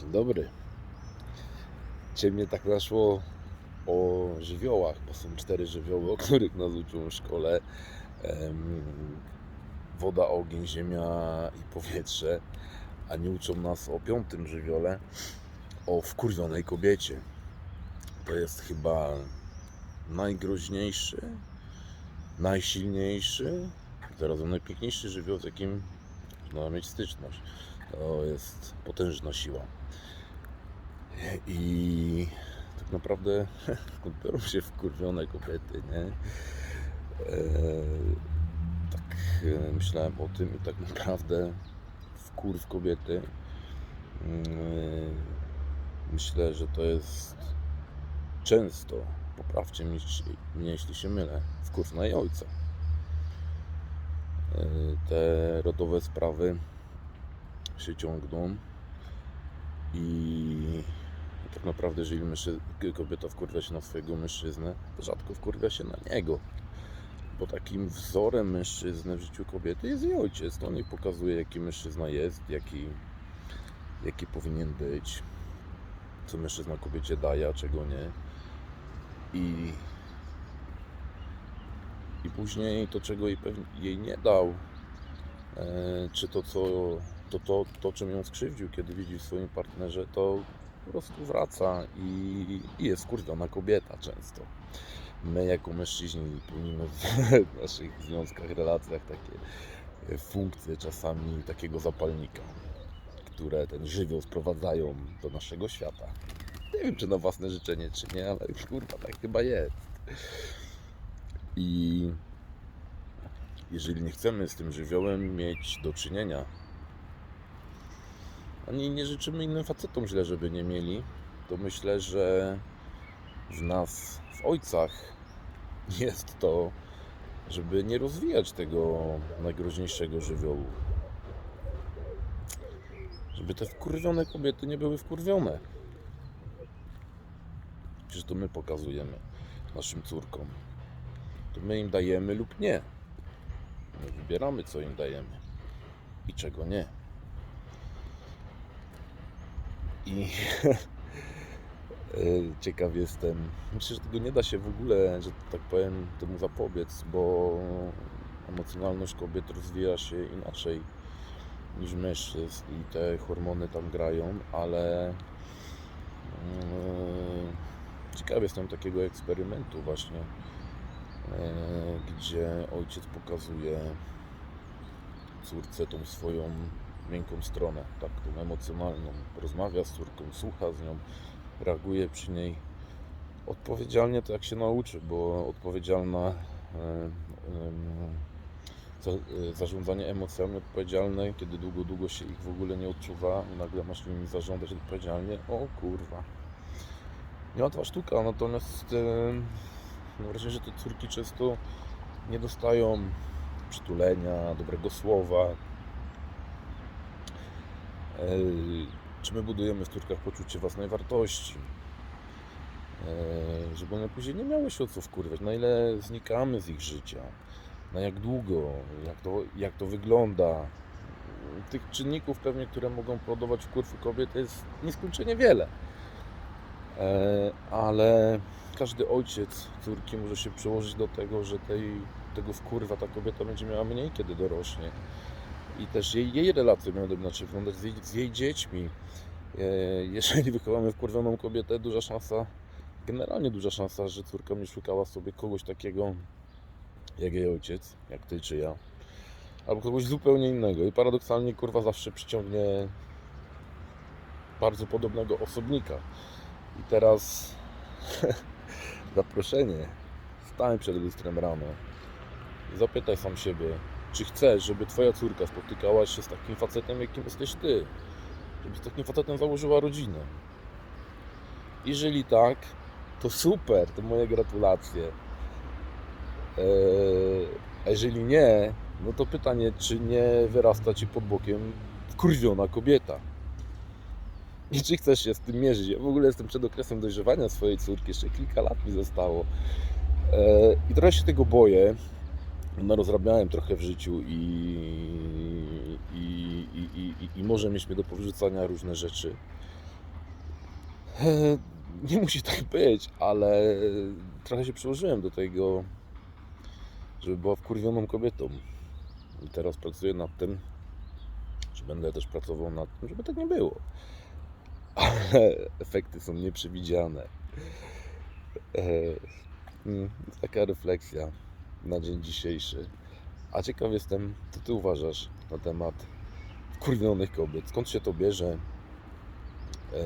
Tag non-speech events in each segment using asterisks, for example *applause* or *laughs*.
Dzień dobry. Dzisiaj mnie tak naszło o żywiołach, bo są cztery żywioły, o których nas uczą w szkole. Woda, ogień, ziemia i powietrze. A nie uczą nas o piątym żywiole, o wkurwionej kobiecie. To jest chyba najgroźniejszy, najsilniejszy, zarazem najpiękniejszy żywioł, z jakim można mieć styczność. To jest potężna siła. I tak naprawdę *laughs* biorą się wkurwione kobiety, nie? Eee, tak e, myślałem o tym i tak naprawdę wkurw kobiety mm, myślę, że to jest często, poprawcie mnie, jeśli się mylę, wkurw na jej ojca. E, Te rodowe sprawy się ciągną i tak naprawdę jeżeli mężczy- kobieta wkurwia się na swojego mężczyznę, to rzadko wkurwia się na niego. Bo takim wzorem mężczyzny w życiu kobiety jest jej ojciec. To on jej pokazuje, jaki mężczyzna jest, jaki, jaki powinien być, co mężczyzna kobiecie daje, a czego nie. I, i później to, czego jej, jej nie dał, e, czy to, co to, to, to, czym ją skrzywdził, kiedy widzi w swoim partnerze, to po prostu wraca i, i jest kurwiona kobieta często. My jako mężczyźni pełnimy w *laughs* naszych związkach, relacjach takie funkcje czasami takiego zapalnika, które ten żywioł sprowadzają do naszego świata. Nie wiem, czy na własne życzenie, czy nie, ale kurwa, tak chyba jest. I jeżeli nie chcemy z tym żywiołem mieć do czynienia, ani nie życzymy innym facetom źle, żeby nie mieli, to myślę, że w nas, w ojcach *laughs* jest to, żeby nie rozwijać tego najgroźniejszego żywiołu. Żeby te wkurwione kobiety nie były wkurwione. Przecież to my pokazujemy naszym córkom. To my im dajemy lub nie. My wybieramy, co im dajemy i czego nie. I e, *laughs* ciekaw jestem. Myślę, że tego nie da się w ogóle, że tak powiem, temu zapobiec, bo emocjonalność kobiet rozwija się inaczej niż mężczyzn i te hormony tam grają, ale mm, ciekaw jestem takiego eksperymentu właśnie, e, gdzie ojciec pokazuje córce tą swoją miękką stronę, tak, tą emocjonalną. Rozmawia z córką, słucha z nią, reaguje przy niej odpowiedzialnie, to jak się nauczy, bo odpowiedzialna zarządzanie emocjami odpowiedzialne, kiedy długo, długo się ich w ogóle nie odczuwa nagle masz nimi zarządzać odpowiedzialnie, o kurwa. Nie łatwa sztuka, natomiast mam wrażenie, że te córki często nie dostają przytulenia, dobrego słowa, czy my budujemy w córkach poczucie własnej wartości, E, żeby one później nie miały się o co wkurwać, na ile znikamy z ich życia, na jak długo, jak to, jak to wygląda. Tych czynników pewnie, które mogą powodować wkurw u kobiet jest nieskończenie wiele. E, Ale każdy ojciec córki może się przełożyć do tego, że tej, tego wkurwa ta kobieta będzie miała mniej, kiedy dorośnie i też jej, jej relacje będą inaczej wyglądać z jej, z jej dziećmi. E, Jeżeli *laughs* wychowamy wkurwioną kobietę, duża szansa, generalnie duża szansa, że córka będzie szukała sobie kogoś takiego jak jej ojciec, jak ty czy ja, albo kogoś zupełnie innego. I paradoksalnie kurwa zawsze przyciągnie bardzo podobnego osobnika. I teraz *laughs* zaproszenie. Stań przed lustrem rano. Zapytaj sam siebie, czy chcesz, żeby twoja córka spotykała się z takim facetem, jakim jesteś ty? Żeby z takim facetem założyła rodzinę? Jeżeli tak, to super, to moje gratulacje. Eee, A jeżeli nie, no to pytanie, czy nie wyrasta ci pod bokiem wkurwiona kobieta? I czy chcesz się z tym mierzyć? Ja w ogóle jestem przed okresem dojrzewania swojej córki, jeszcze kilka lat mi zostało. Eee, I trochę się tego boję, no, rozrabiałem trochę w życiu i, i, i, i, i, może mieć mnie do powrzucania różne rzeczy. Nie musi tak być, ale trochę się przyłożyłem do tego, żeby była wkurwioną kobietą. I teraz pracuję nad tym, że będę też pracował nad tym, żeby tak nie było. Ale efekty są nieprzewidziane. E, mm, Taka refleksja na dzień dzisiejszy. A ciekaw jestem, co ty uważasz na temat wkurwionych kobiet. Skąd się to bierze? E,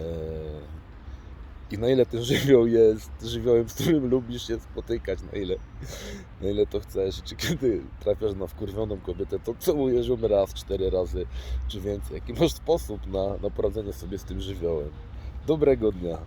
I na ile ten żywioł jest żywiołem, z którym lubisz się spotykać, na ile, na ile to chcesz. Czy kiedy trafiasz na wkurwioną kobietę, to całujesz ją raz, cztery razy, czy więcej. Jaki masz sposób na, na poradzenie sobie z tym żywiołem. Dobrego dnia.